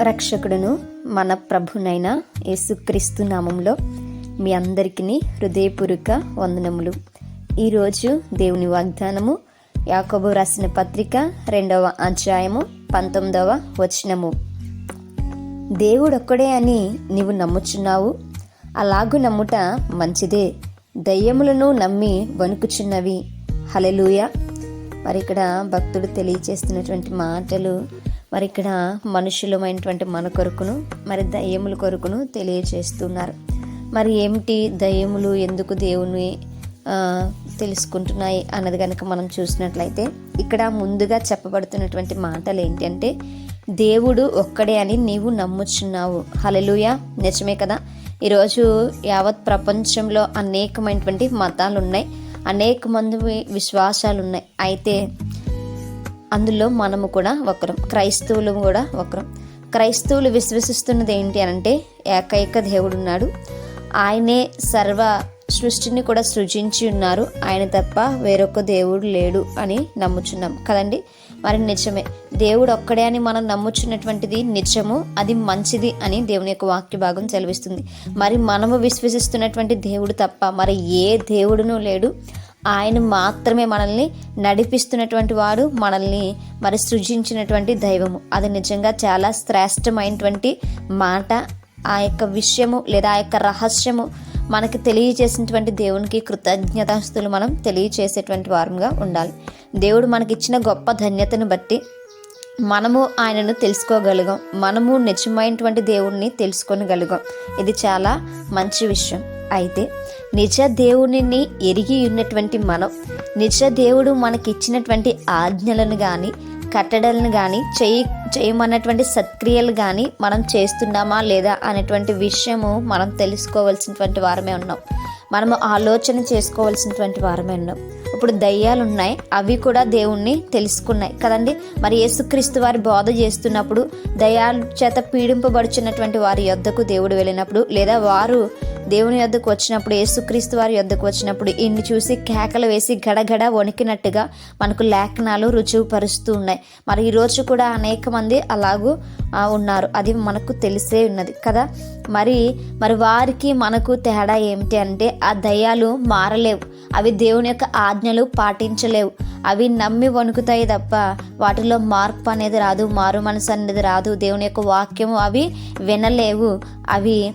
రక్షకుడును మన ప్రభునైన యేసుక్రీస్తు నామంలో మీ అందరికీ హృదయపూర్వక వందనములు. ఈరోజు దేవుని వాగ్దానము యాకోబు రాసిన పత్రిక రెండవ అధ్యాయము పంతొమ్మిదవ వచనము. దేవుడొక్కడే అని నీవు నమ్ముచున్నావు అలాగు నమ్ముట మంచిదే. దయ్యములను నమ్మి వణుకుచున్నవి. హలెలూయ మరి ఇక్కడ భక్తుడు తెలియచేస్తున్నటువంటి మాటలు మరి ఇక్కడ మనుషులమైనటువంటి మన కొరకును మరి దయ్యముల కొరకును తెలియచేస్తున్నారు. మరి ఏమిటి దయ్యములు ఎందుకు దేవుని తెలుసుకుంటున్నాయి అన్నది కనుక మనం చూసినట్లయితే ఇక్కడ ముందుగా చెప్పబడుతున్నటువంటి మాటలు ఏంటంటే దేవుడు ఒక్కడే అని నీవు నమ్ముచున్నావు. హలలుయ నిజమే కదా? ఈరోజు యావత్ ప్రపంచంలో అనేకమైనటువంటి మతాలు ఉన్నాయి అనేక మంది విశ్వాసాలు ఉన్నాయి అయితే అందులో మనము కూడా ఒకరం క్రైస్తవులు కూడా ఒకరం క్రైస్తవులు విశ్వసిస్తున్నది ఏంటి అని అంటే ఏకైక దేవుడు ఉన్నాడు ఆయనే సర్వ సృష్టిని కూడా సృజించి ఉన్నారు. ఆయన తప్ప వేరొక దేవుడు లేడు అని నమ్ముచున్నాం కదండి? మరి నిజమే. దేవుడు ఒక్కడే అని మనం నమ్ముచున్నటువంటిది నిజము అది మంచిది అని దేవుని యొక్క వాక్య భాగం సెలవిస్తుంది. మరి మనము విశ్వసిస్తున్నటువంటి దేవుడు తప్ప మరి ఏ దేవుడునూ లేడు. ఆయన మాత్రమే మనల్ని నడిపిస్తున్నటువంటి వాడు మనల్ని మరి సృజించినటువంటి దైవము. అది నిజంగా చాలా శ్రేష్టమైనటువంటి మాట. ఆ యొక్క విషయము లేదా ఆ యొక్క రహస్యము మనకి తెలియచేసినటువంటి దేవునికి కృతజ్ఞతాస్తులు మనం తెలియచేసేటువంటి వారంగా ఉండాలి. దేవుడు మనకిచ్చిన గొప్ప ధన్యతను బట్టి మనము ఆయనను తెలుసుకోగలిగాం. మనము నిజమైనటువంటి దేవుణ్ణి తెలుసుకోగలిగాం ఇది చాలా మంచి విషయం. అయితే నిజ దేవుడిని ఎరిగి ఉన్నటువంటి మనం నిజ దేవుడు మనకిచ్చినటువంటి ఆజ్ఞలను కానీ కట్టడలను కానీ చేయి చేయమన్నటువంటి సత్క్రియలు కానీ మనం చేస్తున్నామా లేదా అనేటువంటి విషయము మనం తెలుసుకోవాల్సినటువంటి వారమే ఉన్నాం. మనము ఆలోచన చేసుకోవాల్సినటువంటి వారమే ఉన్నాం. ఇప్పుడు దయ్యాలు ఉన్నాయి అవి కూడా దేవుణ్ణి తెలుసుకున్నాయి. కదండి? మరి యేసుక్రీస్తు వారి బోధ చేస్తున్నప్పుడు దయ్యాల చేత పీడింపబడుచున్నటువంటి వారి యొద్దకు దేవుడు వెళ్ళినప్పుడు లేదా వారు దేవుని యొద్దకు వచ్చినప్పుడు యేసుక్రీస్తు వారి యొద్దకు వచ్చినప్పుడు ఇన్ని చూసి కేకలు వేసి గడగడ వణికినట్టుగా మనకు లేఖనాలు రుజువు పరుస్తూ ఉన్నాయి. మరి ఈరోజు కూడా అనేక మంది అలాగూ ఉన్నారు. అది మనకు తెలిసే ఉన్నది కదా? మరి మరి వారికి మనకు తేడా ఏమిటి అంటే ఆ దయ్యాలు మారలేవు. అవి దేవుని యొక్క ఆజ్ఞలు పాటించలేవు. అవి నమ్మి వణుకుతాయి తప్ప వాటిలో మార్పు అనేది రాదు మారు మనసు అనేది రాదు. దేవుని యొక్క వాక్యము అవి వినలేవు. అవి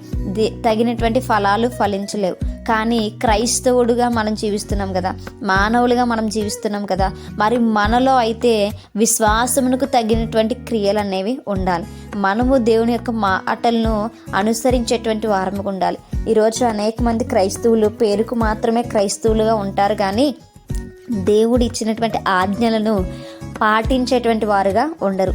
తగినటువంటి ఫలాలు ఫలించలేవు. కానీ క్రైస్తవుడుగా మనం జీవిస్తున్నాం కదా మానవులుగా మనం జీవిస్తున్నాం కదా మరి మనలో అయితే విశ్వాసమునకు తగినటువంటి క్రియలు అనేవి ఉండాలి. మనము దేవుని యొక్క మాటలను అనుసరించేటువంటి వారముగా ఉండాలి. ఈరోజు అనేక మంది క్రైస్తవులు పేరుకు మాత్రమే క్రైస్తవులుగా ఉంటారు కానీ దేవుడు ఇచ్చినటువంటి ఆజ్ఞలను పాటించేటువంటి వారుగా ఉండరు.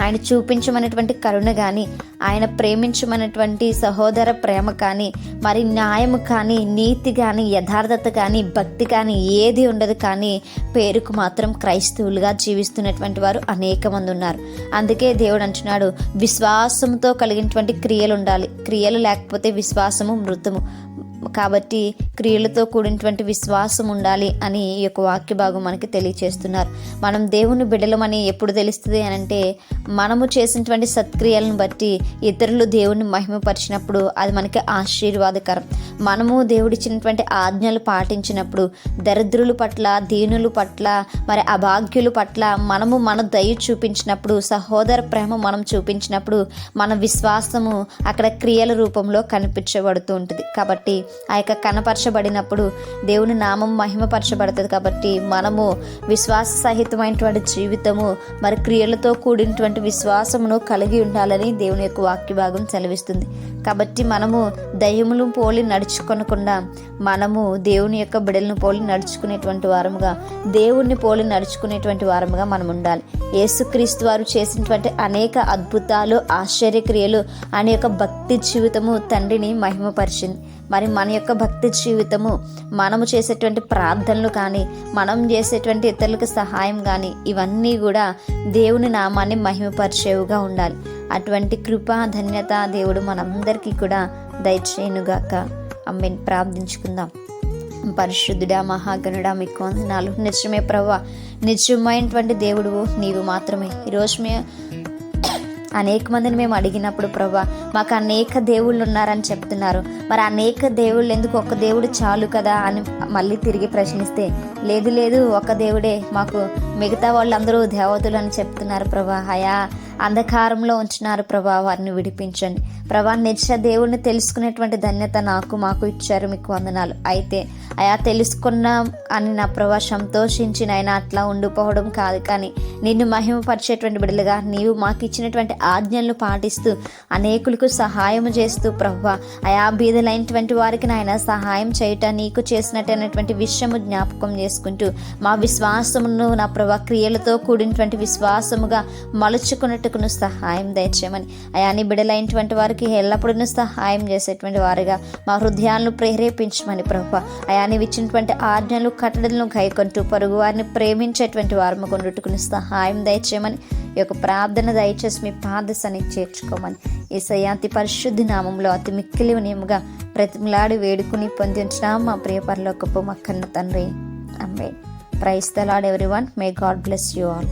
ఆయన చూపించమన్నటువంటి కరుణ కానీ ఆయన ప్రేమించమన్నటువంటి సహోదర ప్రేమ కానీ మరి న్యాయము కానీ నీతి కానీ యథార్థత కానీ భక్తి కానీ ఏది ఉండదు కానీ పేరుకు మాత్రం క్రైస్తవులుగా జీవిస్తున్నటువంటి వారు అనేక మంది ఉన్నారు. అందుకే దేవుడు అంటున్నాడు విశ్వాసంతో కలిగినటువంటి క్రియలు ఉండాలి. క్రియలు లేకపోతే విశ్వాసము మృతము. కాబట్టి క్రియలతో కూడినటువంటి విశ్వాసం ఉండాలి అని ఈ యొక్క వాక్య భాగం మనకి తెలియచేస్తున్నారు. మనం దేవుని బిడలమని ఎప్పుడు తెలుస్తుంది అని అంటే మనము చేసినటువంటి సత్క్రియలను బట్టి ఇతరులు దేవుని మహిమపరిచినప్పుడు అది మనకి ఆశీర్వాదకరం. మనము దేవుడిచ్చినటువంటి ఆజ్ఞలు పాటించినప్పుడు దరిద్రుల పట్ల దీనుల పట్ల మరి అభాగ్యుల పట్ల మనము మన దయ చూపించినప్పుడు సహోదర ప్రేమ మనం చూపించినప్పుడు మన విశ్వాసము అక్కడ క్రియల రూపంలో కనిపించబడుతూ ఉంటుంది. కాబట్టి ఆ యొక్క కనపరచబడినప్పుడు దేవుని నామం మహిమపరచబడుతుంది కాబట్టి మనము విశ్వాస సహితమైనటువంటి జీవితము మరి క్రియలతో కూడినటువంటి విశ్వాసమును కలిగి ఉండాలని దేవుని యొక్క వాక్య భాగం సెలవిస్తుంది. కాబట్టి మనము దయ్యములు పోలి నడుచుకొనకుండా మనము దేవుని యొక్క బిడలను పోలి నడుచుకునేటువంటి వారముగా దేవుణ్ణి పోలి నడుచుకునేటువంటి వారముగా మనం ఉండాలి. యేసుక్రీస్తు వారు చేసినటువంటి అనేక అద్భుతాలు ఆశ్చర్యక్రియలు అనే యొక్క భక్తి జీవితము తండ్రిని మహిమపరిచింది. మరి మన యొక్క భక్తి జీవితము మనము చేసేటువంటి ప్రార్థనలు కానీ మనం చేసేటువంటి ఇతరులకు సహాయం కానీ ఇవన్నీ కూడా దేవుని నామాన్ని మహిమపరిచేవుగా ఉండాలి. అటువంటి కృపా ధన్యత దేవుడు మనందరికీ కూడా దయచేయనుగాక. అమ్మని ప్రార్థించుకుందాం. పరిశుద్ధుడా మహాగణుడా మీకు వందనాలు నిజమే ప్రభా నిజమైనటువంటి దేవుడు నీవు మాత్రమే. ఈరోజు మే అనేక మందిని మేము అడిగినప్పుడు ప్రభా మాకు అనేక దేవుళ్ళు ఉన్నారని చెప్తున్నారు. మరి అనేక దేవుళ్ళు ఎందుకు ఒక దేవుడు చాలు కదా అని మళ్ళీ తిరిగి ప్రశ్నిస్తే లేదు లేదు ఒక దేవుడే మాకు మిగతా వాళ్ళందరూ దేవతలు అని చెప్తున్నారు ప్రభా. అయా అంధకారంలో ఉంచినారు ప్రభా వారిని విడిపించండి. ప్రభా నిజ దేవుణ్ణి తెలుసుకునేటువంటి ధన్యత నాకు మాకు ఇచ్చారు మీకు వందనాలు. అయితే అయా తెలుసుకున్నా అని నా ప్రభా సంతోషించి నాయన అట్లా ఉండిపోవడం కాదు కానీ నిన్ను మహిమపరిచేటువంటి బిడ్డలుగా నీవు మాకు ఇచ్చినటువంటి ఆజ్ఞలను పాటిస్తూ అనేకులకు సహాయం చేస్తూ ప్రభా అయా బీదలైనటువంటి వారికి నాయన సహాయం చేయటం నీకు చేసినట్టయినటువంటి విషయము జ్ఞాపకం చేసుకుంటూ మా విశ్వాసమును నా ప్రభా క్రియలతో కూడినటువంటి విశ్వాసముగా మలుచుకున్నట్టు మలుచుకున్నట్టుకును సహాయం దయచేయమని. అయా నీ బిడలైనటువంటి వారికి ఎల్లప్పుడూ సహాయం చేసేటువంటి వారుగా మా హృదయాలను ప్రేరేపించమని ప్రభు అయా నీవు ఇచ్చినటువంటి ఆజ్ఞలు కట్టడలను గైకొంటూ పరుగు వారిని ప్రేమించేటువంటి వారు కొండుకుని సహాయం దయచేయమని ఈ యొక్క ప్రార్థన దయచేసి మీ పాద చేర్చుకోమని. ఈ అతి పరిశుద్ధి నామంలో అతి మిక్కిలి నియముగా ప్రతిమలాడి వేడుకుని పొందించిన మా ప్రియ పరలోకపు మా కన్న తండ్రి. అమ్మే praise the Lord everyone may God bless you all.